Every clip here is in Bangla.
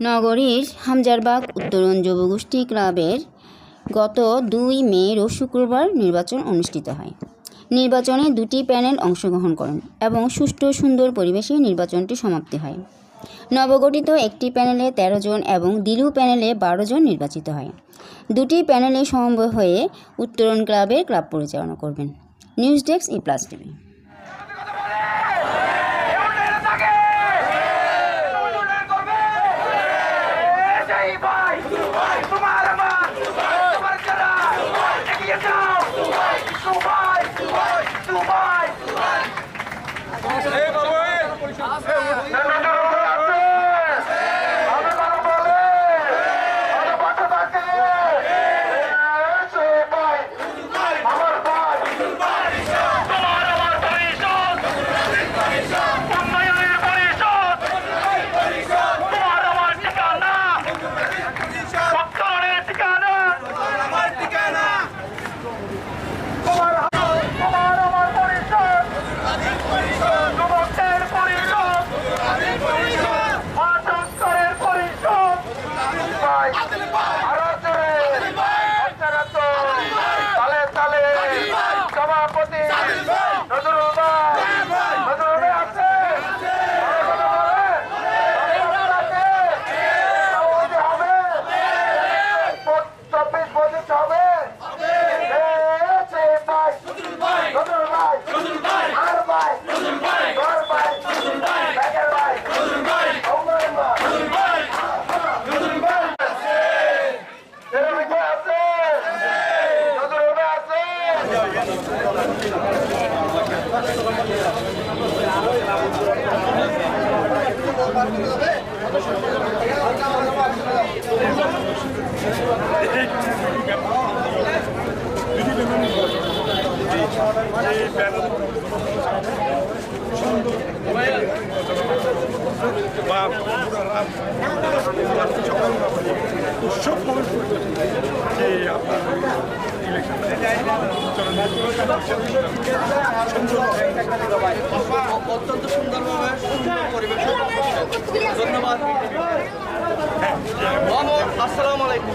নগরীর হামজারবাগ উত্তরণ যুবগোষ্ঠী ক্লাবের গত দুই মে রোজ শুক্রবার নির্বাচন অনুষ্ঠিত হয়। নির্বাচনে দুটি প্যানেল অংশগ্রহণ করেন এবং সুষ্ঠু সুন্দর পরিবেশে নির্বাচনটি সমাপ্তি হয়। নবগঠিত একটি প্যানেলে ১৩ জন এবং দিলু প্যানেলে বারো জন নির্বাচিত হয়। দুটি প্যানেলে সমন্বয় হয়ে উত্তরণ ক্লাবের ক্লাব পরিচালনা করবেন। News desk E plus TV. সভাপতি নজরুল ভাই নজরুল ভাই আছে হবে চব্বিশ পঁচিশ হবে নজরুল ভাই আর ভাই ঘর ভাই ব্যাগের ভাই অঙ্গন ভাই এরকম কেউ আছে নজরুল ভাই আছে অত্যন্ত সুন্দরভাবে সুন্দর পরিবেশ ধন্যবাদ আসসালামু আলাইকুম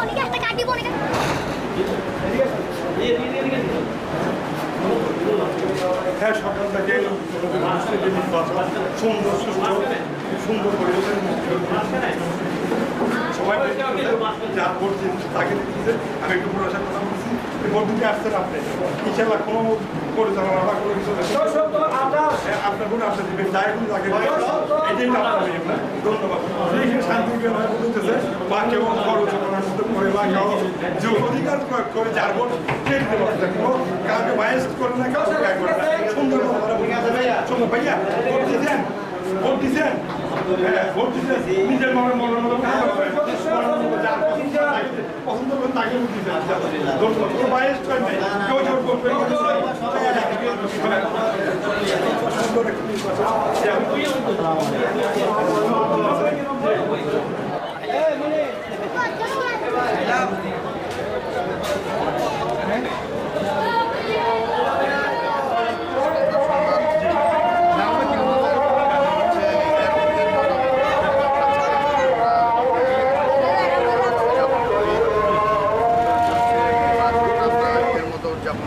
অনেকে একটা কাটিব অনেকে হ্যাঁ সকাল থেকে মুসলিম যে নির্বাচন সুন্দর সুন্দর সুন্দর পরিবেশের মধ্যে সবাই যা করছেন তাকে দিচ্ছে একটু প্রশাসন কথা বলছি ভোট দিতে আসছেন আপনি। ইনশাল্লাহ কোনো পরিচালনা বা কোনো কিছু হ্যাঁ, আপনার কোনো আপনার দিবেন। যাই কোনো তাকে দিবেন। এটাই তো আপনার নিয়ম না ধন্যবাদ। এইখানে শান্তি বা কেউ পরিচালনার মধ্যে করে বা কেউ যে অধিকার প্রয়োগ করে যার ভোট কে দিতে পারছে কোনো কাউকে বায়াস করে না কাউকে করে না। সুন্দর সুন্দর ভাইয়া ভোট দিয়েছেন? ভোট দিয়েছেন? হ্যাঁ ভোট দিয়েছেন। নিজের মনের মনের মতো কাজ করবেন। মনের মতো যার পছন্দ করেন তাকে ভোট দিয়েছেন কোনো বায়াস করে নাই কেউ জোর করবে এর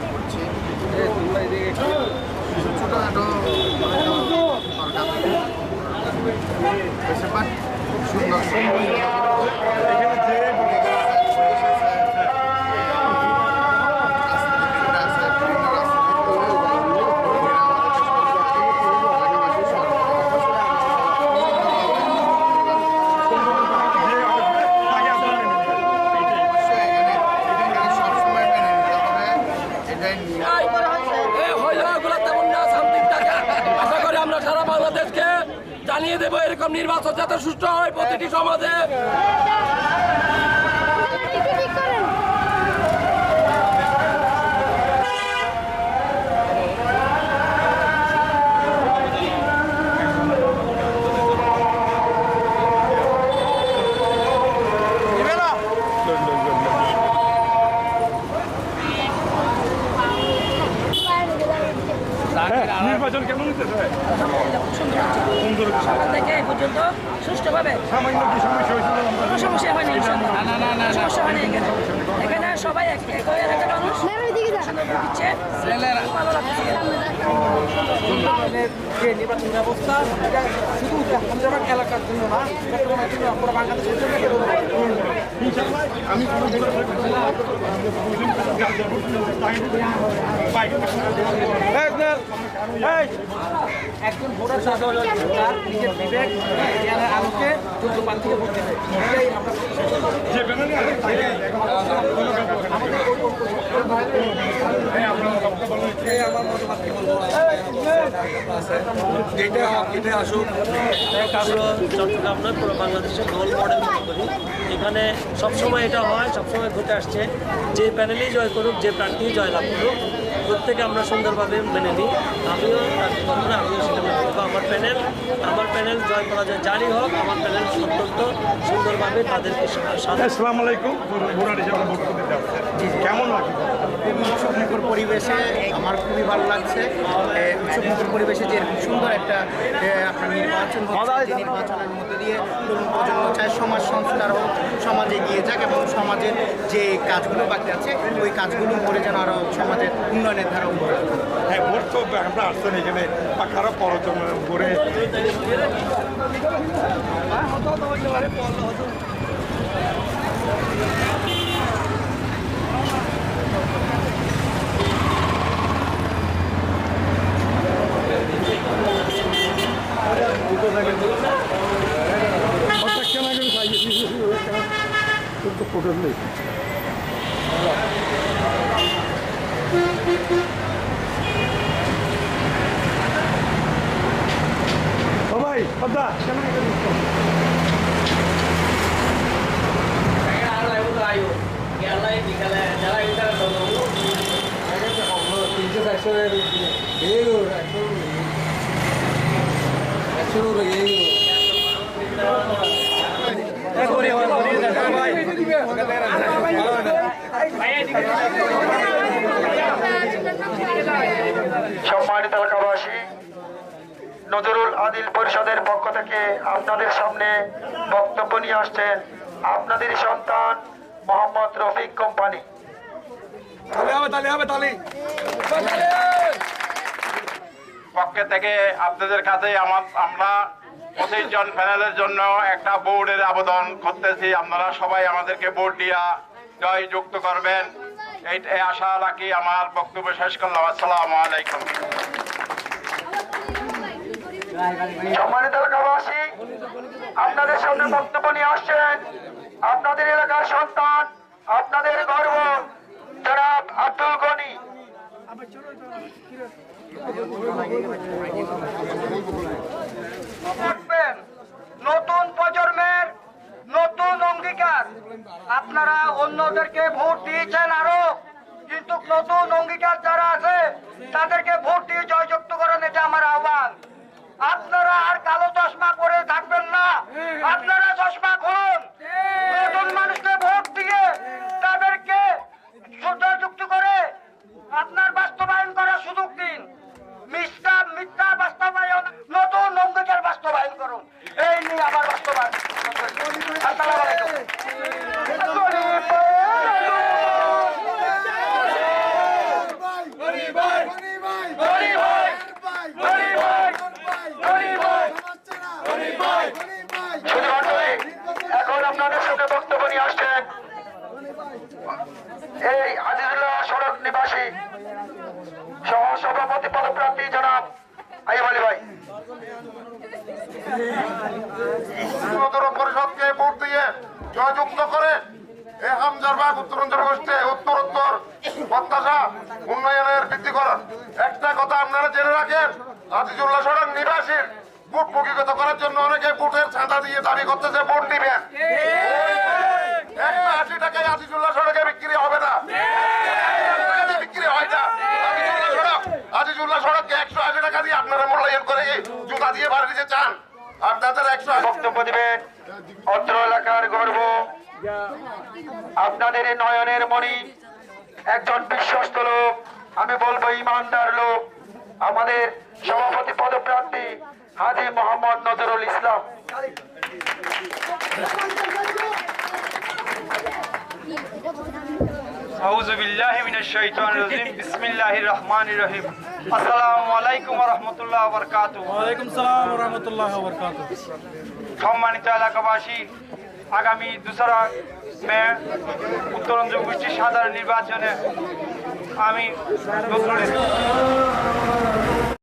উদযাপন করছি। ছোটোখাটো সরকার বেশিরভাগ সুন্দর এরকম নির্বাচন যাতে সুষ্ঠু হয় প্রতিটি সমাজে। নির্বাচন কেমন। সকাল থেকে এই পর্যন্ত সুষ্ঠুভাবে সামান্য কি সমস্যা হয়েছিল? কোনো সমস্যা হয়নি ইনশাল্লাহ। সমস্যা হয়নি এখানে। এখানে সবাই এক এক হয়ে একটা মানুষ। দিচ্ছে। ভালো লাগছে যে নির্বাচন ব্যবস্থা? শুধু হামজাবাদ এলাকার জন্য না পুরো বাংলাদেশের জন্য। আমি একজন ভোটার তার নিজের বিবেক জ্ঞানের আলোকে যোগ্য প্রার্থীকে ভোট দেবে এটাই আমরা বলেন আমার মতামত কি বলব? এটা আসুক। নয়, পুরো বাংলাদেশের মনে করি। এখানে সবসময় এটা হয়, সবসময় ঘটে আসছে। যে প্যানেলেই জয় করুক, যে প্রার্থী জয় লাভ করুক, প্রত্যেকে আমরা সুন্দরভাবে মেনে নিই। আমিও আমিও সেটা আমার প্যানেল আমার প্যানেল জয় পরাজয় জারি হোক আমার প্যানেল অত্যন্ত সুন্দরভাবে তাদেরকে আসসালাম আলাইকুম কেমন উৎসবমুখর পরিবেশে আমার খুবই ভালো লাগছে। উৎসবমুখর পরিবেশে যে সুন্দর একটা আপনার নির্বাচন নির্বাচনের মধ্যে দিয়ে তরুণ প্রজন্ম চায় সমাজ সংস্কার হোক সমাজে সমাজের যে কাজগুলো বাকি আছে, ওই কাজগুলো করে যেন আরও সমাজের উন্নয়নের ধারা। হ্যাঁ ভোট তো আমরা আসছেন এখানে বা কারও পরচম করে ও ভাই পদ্মা কেন সম্মানিত এলাকাবাসী নজরুল আদিল পরিষদের পক্ষ থেকে আপনাদের সামনে বক্তব্য নিয়ে আসছেন আপনাদের সন্তান মোহাম্মদ রফিক কোম্পানি। পক্ষে থেকে আপনাদের কাছে আমার আমরা পঁচিশ জন প্যানেলের জন্য একটা বোর্ডের আবেদন করতেছি। আপনারা সবাই আমাদেরকে বোর্ড দিয়া জয় যুক্ত করবেন। এই আশা রাখি আমার বক্তব্য শেষ করলাম। আসসালামু আলাইকুম। সম্মানিত আসছেন আপনাদের এলাকার সন্তান, আপনাদের আব্দুল রাখবেন নতুন প্রজন্মের নতুন অঙ্গীকার। আপনারা অন্যদেরকে ভোট দিয়েছেন আরও, কিন্তু নতুন অঙ্গীকার যারা আছে, তাদেরকে ভোট দিয়ে জয়যুক্ত করেন, এটা আমার আহ্বান। আপনারা আর কালো চশমা পরে থাকবেন না। আপনারা চশমা খুলুন। নতুন মানুষকে ভোট দিয়ে তাদেরকে জয়যুক্ত করে আপনার বাস্তবায়ন করার সুযোগ দিন। মিথ্যা বাস্তবায়ন, নতুন অঙ্গীকার বাস্তবায়ন করুন এই নিয়ে আবার বাস্তবায়ন আসসালামু আলাইকুম এখন আপনাদের সাথে বক্তব্য নিয়ে আসছেন এই আজিজুল্লাহ সড়ক নিবাসী সহ সভাপতি পদপ্রার্থী জনাব ভাই। পরিষদকে ভোট দিয়ে জয়যুক্ত করে উত্তরাঞ্চল উত্তরোত্তর উন্নয়নের বৃদ্ধি একটা কথা আপনারা জেনে রাখেন নিবাসীর ভোট প্রকৃত করার জন্য অনেকে ভোটের চাঁদা দিয়ে দাবি করতেছে, ভোট একটা আশি টাকায় আজিজুল্লাহ সড়কে বিক্রি হবে না। বিক্রি হয় না। আজিজুল্লাহ সড়ক। আজিজুল্লাহ সড়ককে একশো আশি টাকা দিয়ে আপনারা মূল্যায়ন করে জুতা দিয়ে বাড়ি দিতে চান। আপনাদের একশো বক্তব্য দিবেন অত্র এলাকার গর্ব। আপনাদের নয়নের মণি একজন বিশ্বস্ত লোক, আমি বলব ইমানদার লোক। আমাদের সভাপতি পদপ্রার্থী হাজি মোহাম্মদ নজরুল ইসলাম। আউযু বিল্লাহি মিনাশ শাইতানির রাজিম। বিসমিল্লাহির রহমানির রহিম। আসসালামু আলাইকুম ওয়া রাহমাতুল্লাহি ওয়া বারাকাতুহু। ওয়ালাইকুম সালাম রহমতুল্লাহ বরকাত সম্মানিত এলাকাবাসী আগামী দোসরা মে উত্তরাঞ্চল গোষ্ঠীর সাধারণ নির্বাচনে আমি নজরুল